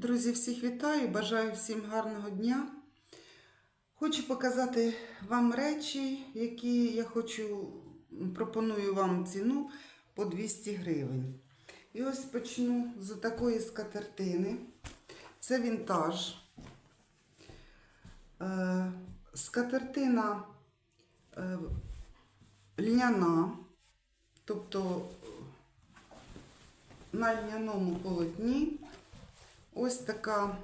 Друзі, всіх вітаю, бажаю всім гарного дня. Хочу показати вам речі, які я хочу, пропоную вам ціну по 200 гривень. І ось почну з такої скатертини. Це вінтаж. Е, Скатертина е, льняна, тобто на льняному полотні. Ось така,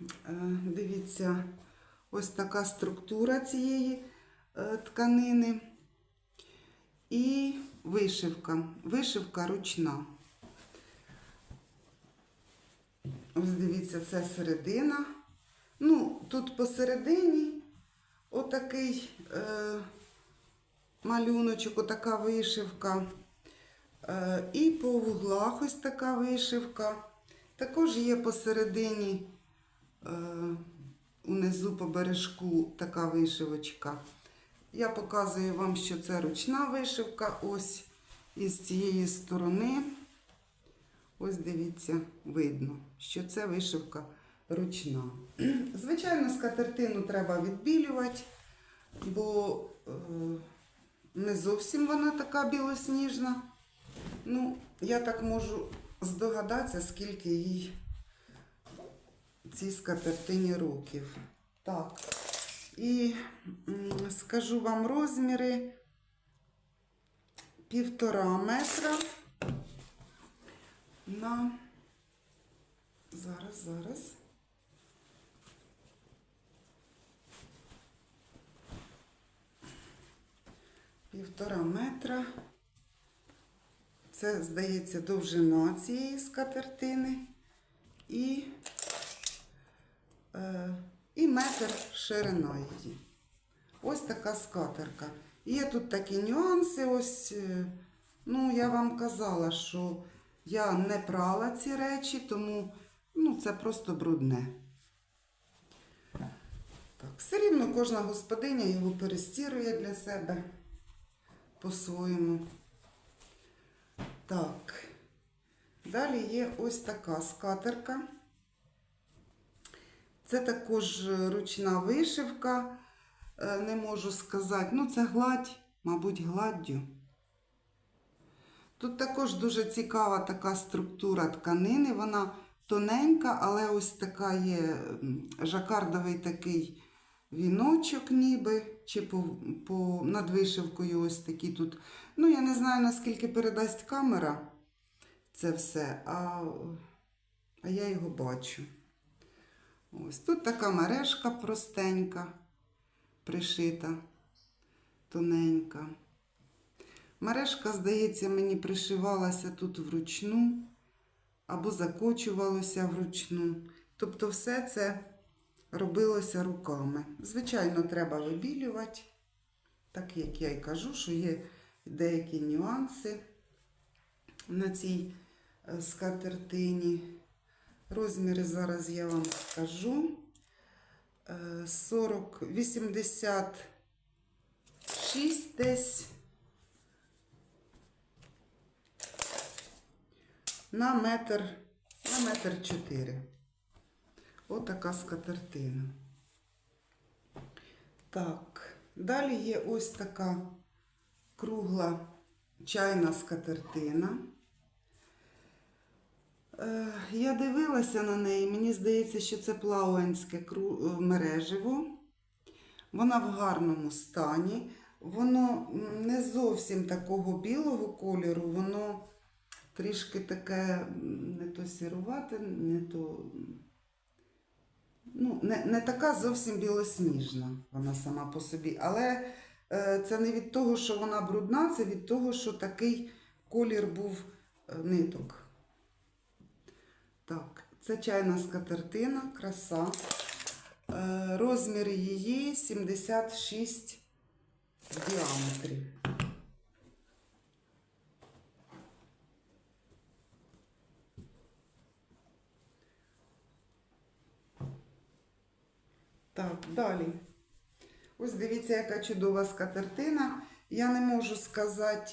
е, дивіться, ось така структура цієї е, тканини. І вишивка. Вишивка ручна. Ось дивіться, це середина. Ну, тут посередині отакий е, малюночок, отака вишивка. Е, і по вуглах ось така вишивка. Також є посередині, е, унизу по бережку така вишивочка. Я показую вам, що це ручна вишивка. Ось із цієї сторони. Ось дивіться, видно, що це вишивка ручна. Звичайно, скатертину треба відбілювати, бо е, не зовсім вона така білосніжна. Ну, я так можу здогадатися, скільки їй цій скатертині років. Так. І скажу вам розміри півтора метра на зараз, зараз. Півтора метра. Це, здається, довжина цієї скатертини і, е, і метр ширина її. Ось така скатерка. Є тут такі нюанси. Ось, е, ну, я вам казала, що я не прала ці речі, тому ну, це просто брудне. Так, все рівно кожна господиня його перестірує для себе по-своєму. Так. Далі є ось така скатерка. Це також ручна вишивка. Е, Не можу сказати. Ну, це гладь, мабуть, гладдю. Тут також дуже цікава така структура тканини. Вона тоненька, але ось така є жакардовий такий віночок, ніби, чи по, по, над вишивкою ось такі тут. Ну, я не знаю, наскільки передасть камера це все, а, а я його бачу. Ось тут така мережка простенька, пришита, тоненька. Мережка, здається, мені пришивалася тут вручну або закочувалося вручну. Тобто все це робилося руками. Звичайно, треба вибілювати, так як я й кажу, що є деякі нюанси на цій е, скатертині. Розміри зараз я вам скажу. Е, 40, 86 десь. На метр, на метр 4. Отака скатертина. Так, далі є ось така кругла чайна скатертина. Е, Я дивилася на неї, мені здається, що це плауенське е, мереживо. Вона в гарному стані. Воно не зовсім такого білого кольору, воно трішки таке не то сірувате, не то. Ну, не, не така зовсім білосніжна вона сама по собі. Але е, це не від того, що вона брудна, це від того, що такий колір був е, ниток. Так, це чайна скатертина, краса. Е, розмір її 76 в діаметрі. Так, далі. Ось дивіться, яка чудова скатертина. Я не можу сказати,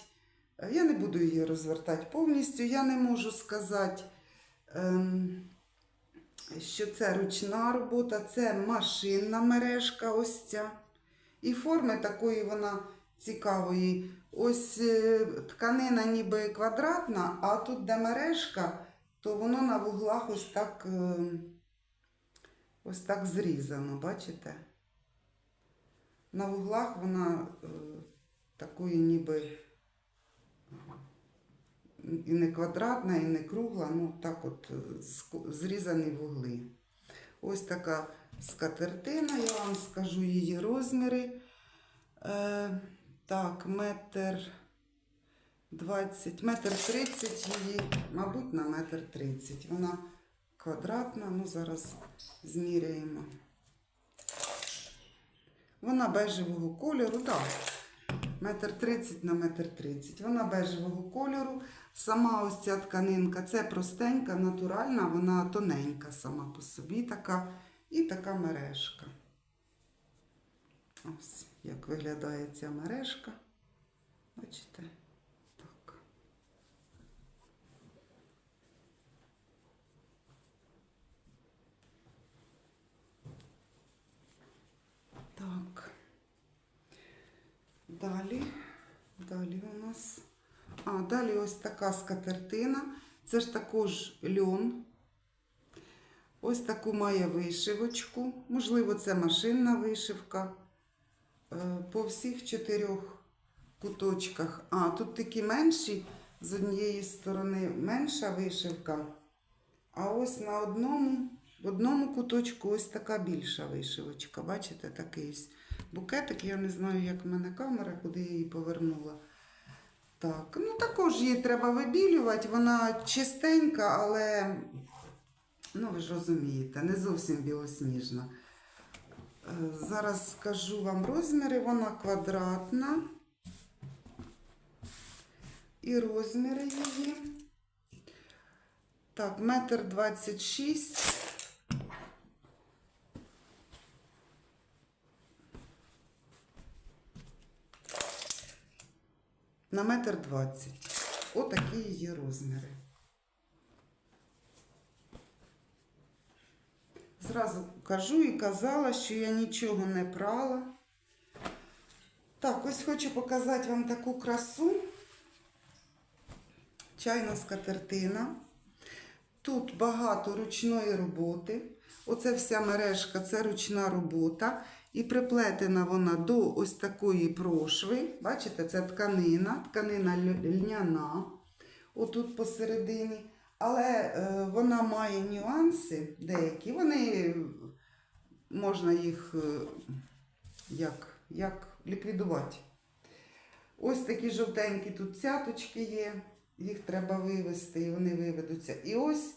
я не буду її розвертати повністю, я не можу сказати, ем, що це ручна робота, це машинна мережка ось ця. І форми такої вона цікавої. Ось е, тканина ніби квадратна, а тут, де мережка, то воно на вуглах ось так, е, ось так зрізано, бачите? На вуглах вона е, такої ніби і не квадратна, і не кругла, ну так от е, зрізані вугли. Ось така скатертина, я вам скажу її розміри. Е, так, метр 20, метр 30 її, мабуть, на метр 30. Вона квадратна, ну зараз зміряємо. Вона бежевого кольору, так. Метр 30 на метр 30. Вона бежевого кольору. Сама ось ця тканинка, це простенька, натуральна, вона тоненька сама по собі така. І така мережка. Ось як виглядає ця мережка. Бачите? Так. Так. Далі. Далі у нас. А, далі ось така скатертина. Це ж також льон. Ось таку має вишивочку. Можливо, це машинна вишивка. Е, По всіх чотирьох куточках. А, тут такі менші, з однієї сторони менша вишивка. А ось на одному, в одному куточку ось така більша вишивочка. Бачите, такий ось букетик. Я не знаю, як в мене камера, куди я її повернула. Так, ну також її треба вибілювати. Вона чистенька, але ну ви ж розумієте, не зовсім білосніжна. Е, Зараз скажу вам розміри. Вона квадратна. І розміри її. Так, метр двадцять шість. На метр двадцять. Отакі її розміри. Зразу кажу і казала, що я нічого не прала. Так, ось хочу показати вам таку красу. Чайна скатертина. Тут багато ручної роботи. Оце вся мережка це ручна робота. І приплетена вона до ось такої прошви. Бачите, це тканина, тканина льняна. Отут посередині. Але е, вона має нюанси деякі. Вони можна їх е, як, як ліквідувати. Ось такі жовтенькі тут цяточки є, їх треба вивести, і вони виведуться. І ось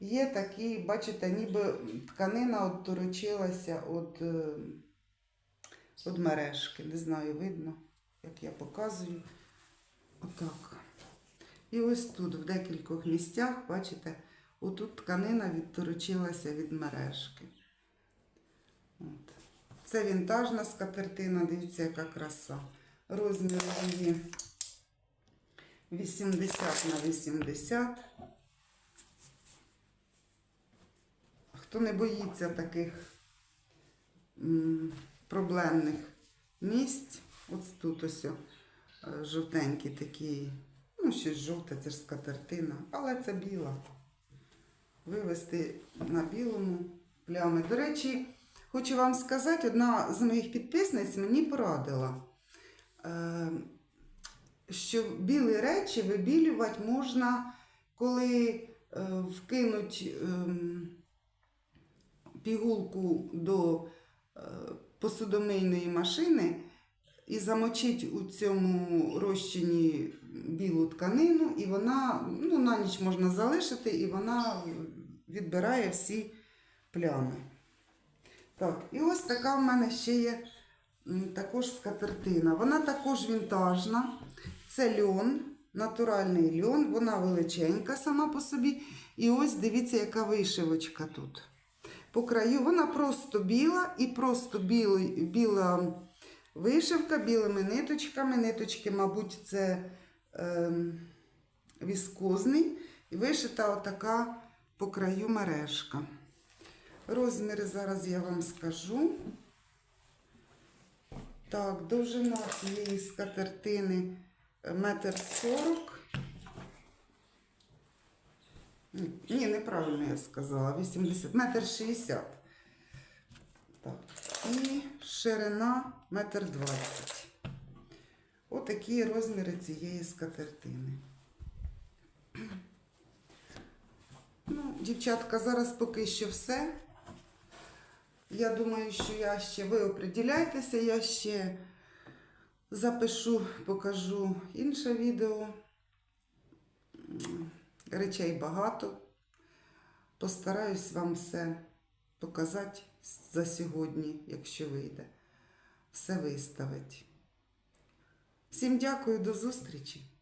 є такі, бачите, ніби тканина отторочилася від, е, від мережки. Не знаю, видно, як я показую. Отак. І ось тут, в декількох місцях, бачите, отут тканина відторочилася від мережки. От. Це вінтажна скатертина, дивіться, яка краса. Розмір її 80 на 80. Хто не боїться таких проблемних місць, ось тут ось е, жовтенький такий, ну, щось жовте, це ж скатертина, але це біла. Вивести на білому плями. До речі, хочу вам сказати, одна з моїх підписниць мені порадила, е, що білі речі вибілювати можна, коли е, вкинуть ем, пігулку до посудомийної машини і замочить у цьому розчині білу тканину, і вона ну, на ніч можна залишити, і вона відбирає всі плями. Так, і ось така в мене ще є також скатертина. Вона також вінтажна. Це льон, натуральний льон, вона величенька сама по собі. І ось дивіться, яка вишивочка тут. По краю вона просто біла і просто білий, біла вишивка білими ниточками. Ниточки, мабуть, це ем, віскозний. І вишита отака по краю мережка. Розміри зараз я вам скажу. Так, довжина цієї скатертини е, метр сорок. Ні, неправильно я сказала. 80, метр 60. Так. І ширина метр 20. Отакі розміри цієї скатертини. Ну, дівчатка, зараз поки що все. Я думаю, що я ще ви оприділяйтеся, я ще запишу, покажу інше відео. Речей багато. Постараюсь вам все показати за сьогодні, якщо вийде. Все виставить. Всім дякую, до зустрічі!